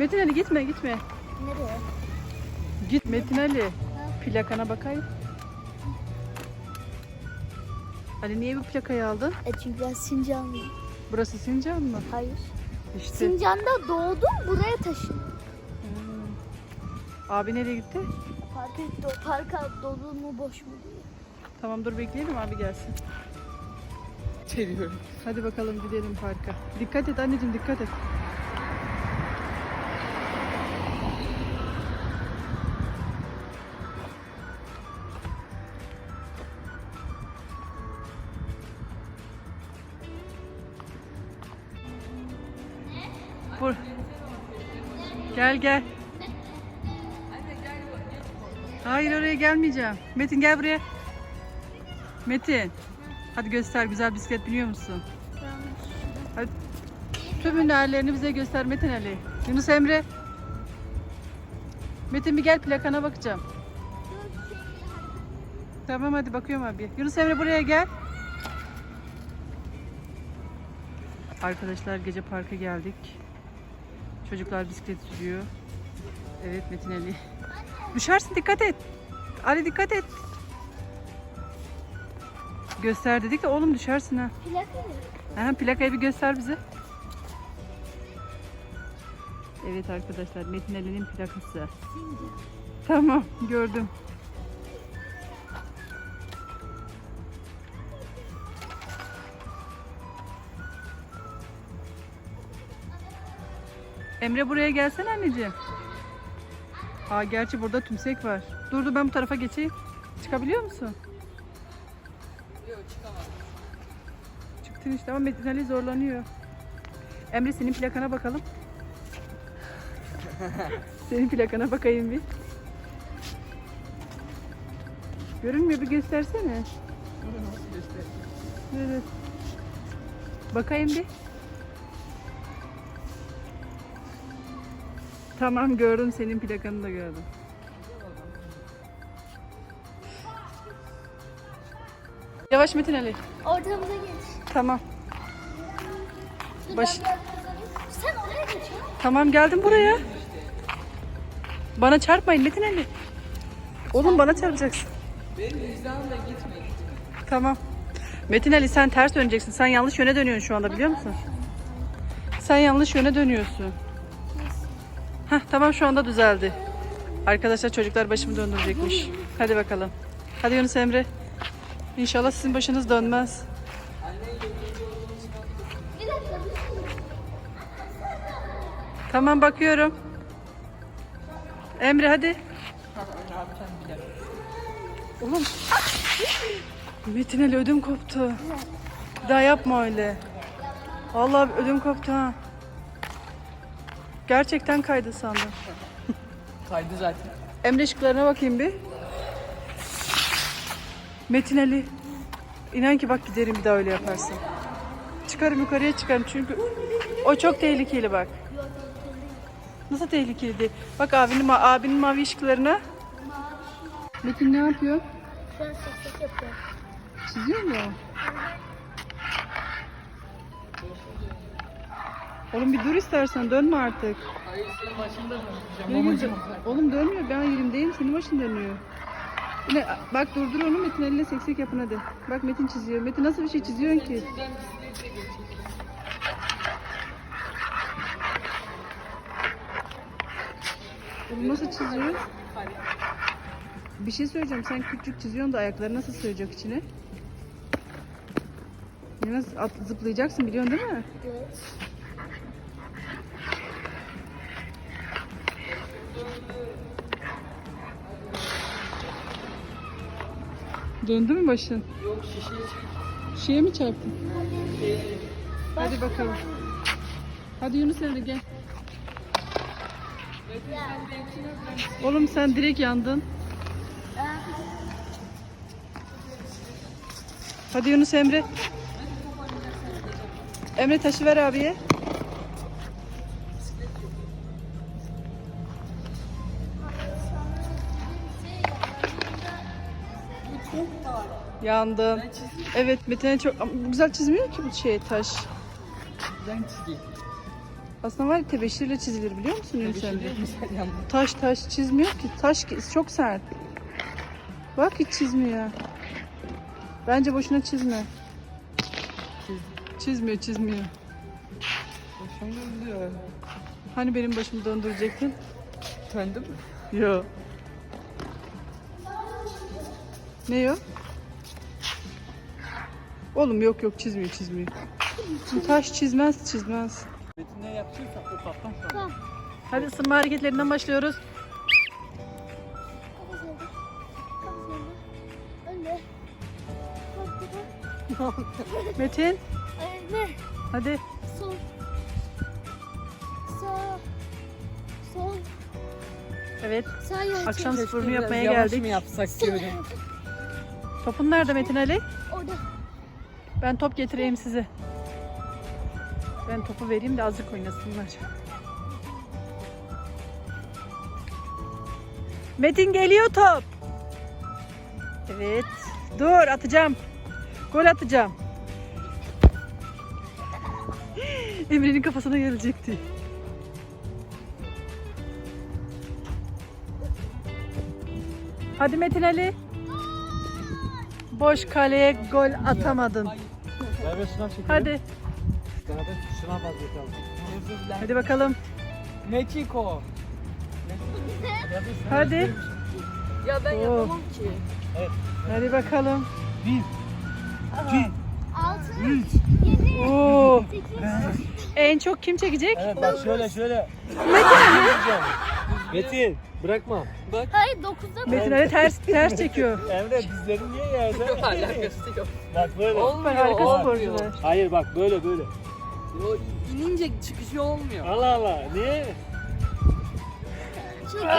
Metin Ali gitme gitme. Nereye? Git Metin Ali. Plakana bakayım. Ali niye bu plakayı aldın? E çünkü ben Sincanlıyım. Burası Sincan mı? Hayır. İşte. Sincan'da doğdum buraya taşındım. Hmm. Abi nereye gitti? Parka, do, parka dolu mu boş mu diye. Tamam dur bekleyelim abi gelsin. Çeviriyorum. Hadi bakalım gidelim parka. Dikkat et anneciğim dikkat et. Bur. Gel gel. Hayır oraya gelmeyeceğim. Metin gel buraya. Metin. Hadi göster güzel bisiklet biliyor musun? Hadi. Tüm hünerlerini bize göster Metin Ali. Yunus Emre. Metin bir gel plakana bakacağım. Tamam hadi bakıyorum abi. Yunus Emre buraya gel. Arkadaşlar gece parka geldik. Çocuklar bisiklet sürüyor. Evet Metin Ali. Düşersin dikkat et. Ali dikkat et. Göster dedik de oğlum düşersin ha. Plaka mı? Aha, plakayı bir göster bize. Evet arkadaşlar Metin Ali'nin plakası. Tamam gördüm. Emre buraya gelsene anneciğim. Aa gerçi burada tümsek var. Dur dur ben bu tarafa geçeyim. Çıkabiliyor musun? Yok çıkamam. Çıktın işte ama Metin Ali zorlanıyor. Emre senin plakana bakalım. senin plakana bakayım bir. Görünmüyor bir göstersene. Evet. Bakayım bir. Tamam gördüm senin plakanı da gördüm. Yavaş Metin Ali. Ortamıza geç. Tamam. Baş-. Sen oraya geç ya. Tamam geldim buraya. Bana çarpmayın Metin Ali. Oğlum bana çarpacaksın. Benim vicdanımla gitme gitme. Tamam. Metin Ali sen ters döneceksin. Sen yanlış yöne dönüyorsun şu anda biliyor musun? Sen yanlış yöne dönüyorsun. Tamam şu anda düzeldi. Arkadaşlar çocuklar başımı döndürecekmiş. Hadi bakalım. Hadi Yunus Emre. İnşallah sizin başınız dönmez. Tamam bakıyorum. Emre hadi. Oğlum. Metin Ali ödüm koptu. Daha yapma öyle. Vallahi ödüm koptu ha. Gerçekten kaydı sandım. Kaydı zaten. Emre şıklarına bakayım bir. Metin Ali. İnan ki bak giderim bir daha öyle yaparsın. Çıkarım yukarıya çıkarım çünkü o çok tehlikeli bak. Nasıl tehlikeli değil? Bak abinin, abinin mavi ışıklarına. Metin ne yapıyor? Şu an seksek yapıyorum. Çiziyor mu? Oğlum bir dur istersen dönme artık. Hayır senin başında mı? Nereye gidiyor? Oğlum dönmüyor ben yerimdeyim senin başın dönüyor. Yine, bak durdur onu Metin eline seksek yapın hadi. Bak Metin çiziyor. Metin nasıl bir şey çiziyorsun ki? Oğlum nasıl çiziyor? Bir şey söyleyeceğim. Sen küçük çiziyorsun da ayakları nasıl sığacak içine? Ya Nasıl at, zıplayacaksın biliyorsun değil mi? Evet. Döndü mü başın? Yok şişe çek. Şeye mi çarptın? Hadi bakalım. Hadi Yunus Emre gel. Oğlum sen direkt yandın. Hadi Yunus Emre. Emre taşı ver abiye. Yandın. Evet Metin'e çok güzel çizmiyor ki bu şey taş. Ben çizeyim. Aslında var ya tebeşirle çizilir biliyor musun yalnız? Taş taş çizmiyor ki. Taş çok sert. Bak hiç çizmiyor. Bence boşuna çizme. Çizmiyor çizmiyor. Başım döndü. Hani benim başımı döndürecektin? Döndü mü? Yok. Ne o? Oğlum yok yok çizmiyor çizmiyor. Taş çizmez çizmez. Metin ne yapacaksa o kaptan şu an. Hadi ısınma hareketlerinden başlıyoruz. Metin Önde. hadi. Sol. Sağ. Sol. Evet Sağ akşam sporunu yapmaya yavaş geldik. mı yapsak diyorum. Topun nerede Metin Ali? Ben top getireyim size. Ben topu vereyim de azıcık oynasınlar. Metin geliyor top. Evet. Dur atacağım. Gol atacağım. Emre'nin kafasına gelecekti. Hadi Metin Ali. Boş kaleye gol atamadın. Hadi. Hadi bakalım. Meksiko. Hadi. Ya ben Oo. yapamam ki. Hadi bakalım. Bir, iki, Altı. üç. Yedi. Oo. En çok kim çekecek? Evet bak şöyle şöyle. Metin bırakma. Hayır dokuzda mı? Metin Ali ters ters çekiyor. Emre dizlerin niye yerde? Alakası yok. bak böyle. Olmuyor. Bak harika olmuyor. sporcular. Hayır bak böyle böyle. Yo, inince çıkışı olmuyor. Allah Allah niye?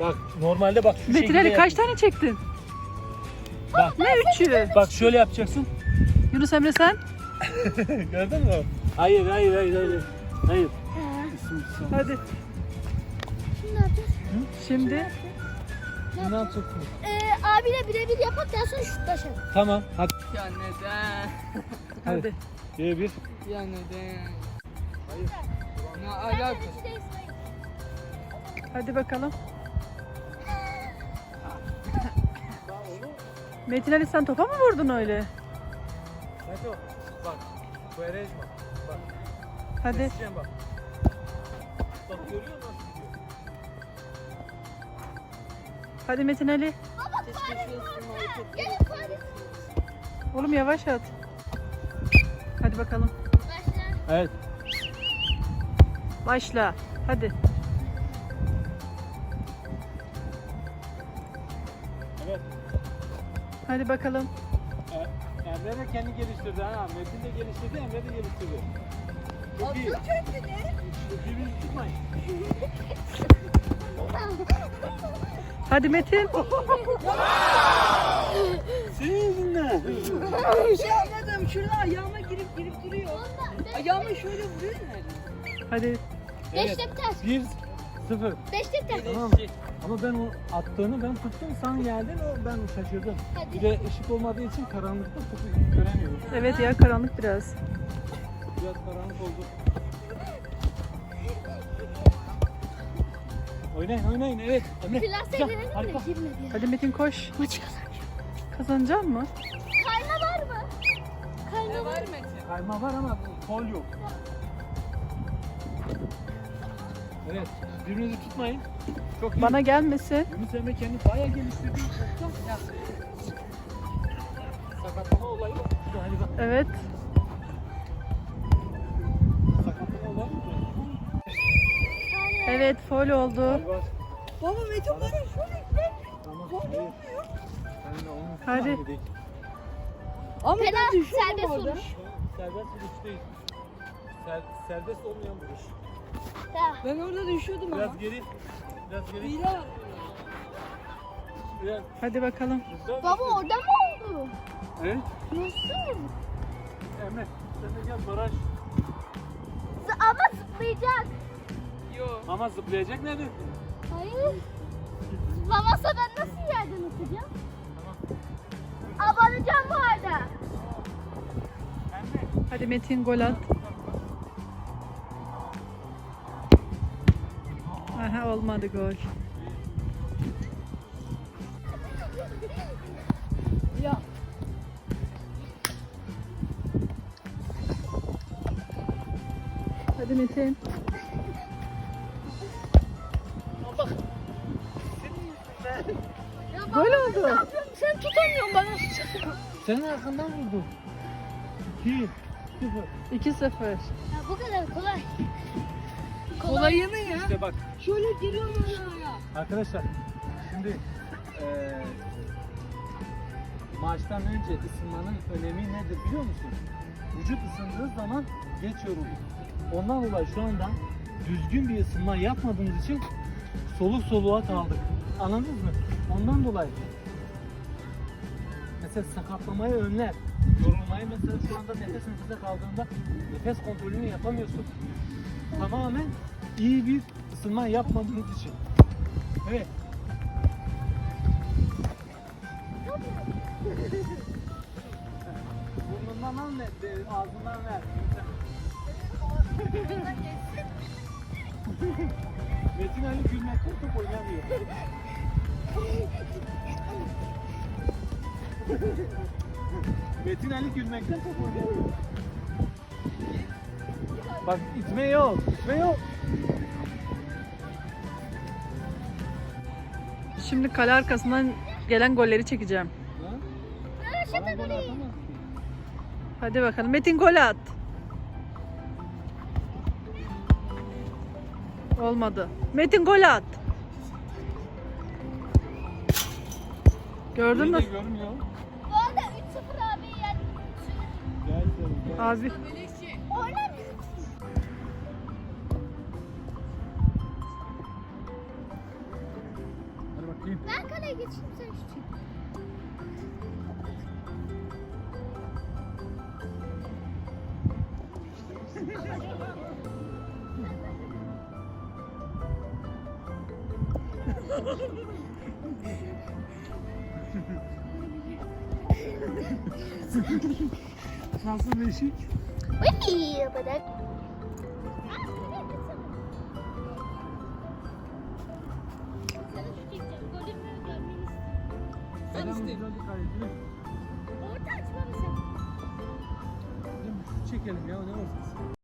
Bak normalde bak şu Metin şekilde Ali kaç tane çektin? Bak. Ne üçü? Bak şöyle yapacaksın. Yunus Emre sen? Gördün mü? Hayır hayır hayır hayır. Hayır. Hadi. Şimdi Ne yapacaksın? Ee, abiyle birebir yapak daha sonra şutlaşalım. Tamam. Hadi. Ya neden? hadi. Bir bir. Ya neden? Ne alakası? Hadi bakalım. Metin Ali sen topa mı vurdun öyle? Meto bak. Quaresma. Bak. Hadi. Bak görüyor musun Hadi Metin Ali. Gelin Paris. Oğlum yavaş at. Hadi bakalım. Başla. Evet. Başla. Hadi. Evet. Hadi bakalım. E, Emre de kendi geliştirdi ha. Metin de geliştirdi, Emre de geliştirdi. Çok iyi. Birbirinizi tutmayın. Hadi Metin. Senin yüzünden. Bir şey anladım. Şurada ayağıma girip girip duruyor. Ayağımı şöyle vuruyor nerede? Hadi. Beşte biter. Bir, sıfır. Beşte biter. Tamam. Ama ben o attığını ben tuttum, sen geldin, o ben şaşırdım. Bir Hadi. de ışık olmadığı için karanlıkta topu göremiyorum. Evet ya karanlık biraz. Biraz karanlık oldu. Oynayın, oynayın, evet. Emre, Plase girelim harika. de girmedi. Hadi Metin koş. Maçı kazanacağım. Kazanacak mı? Kayma var mı? Kayma var. Metin? Kayma var ama kol yok. Evet, birbirinizi tutmayın. Çok iyi. Bana gelmesin. Yunus Emre kendi bayağı geliştirdi. Sakatlama olayı var. Hadi bak. Evet. Evet foul oldu. Baba Metin bana şöyle. Onun Hadi. Ama Fena ben serbest orada. vuruş. Serbest vuruş değil. Ser, serbest olmayan vuruş. Tamam. Ben orada düşüyordum ama. Biraz geri. Biraz geri. Var. Biraz Hadi bakalım. Baba orada mı oldu? Evet. Nasıl? Emre. Sen de gel baraj. Ama zıplayacak. Yok. Ama zıplayacak nerede? Hayır. Zıplamazsa ben nasıl yerden atacağım? Abanacağım bu arada. Hadi Metin gol at. Aha, olmadı gol. Ya Hadi Metin. Gol oldu. Sen tutamıyorsun bana. Senin arkandan vurdu. 2 0. 2-0. Ya bu kadar kolay. Kolayını ya. İşte bak Şöyle giriyorum oraya. arkadaşlar şimdi eee maçtan önce ısınmanın önemi nedir biliyor musun? Vücut ısındığı zaman geç yorulur. Ondan dolayı şu anda düzgün bir ısınma yapmadığımız için soluk soluğa kaldık. Anladınız mı? Ondan dolayı mesela sakatlamayı önler. Yorulmayı mesela şu anda nefes nefese kaldığında nefes kontrolünü yapamıyorsun. Tamamen iyi bir ısınma yapmadığınız için. Evet. Burnundan al ne? Ağzından ver. Metin Ali gülmekten top oynamıyor. Metin Ali gülmekten oynamıyor. Bak itme yok, itme yok. Şimdi kale arkasından gelen golleri çekeceğim. Ha? Bana gol atamaz ki. Hadi bakalım. Metin gol at. Olmadı. Metin gol at. Gördün mü? Görmüyor. Bu arada 3-0 abi. Abi Oynar Hadi bakayım. Ben kaleye geçeyim sen şu Nasıl beşik? Wee, bırak. Bir kaleci. Orta açma mısın? Çekelim ya ne olsun.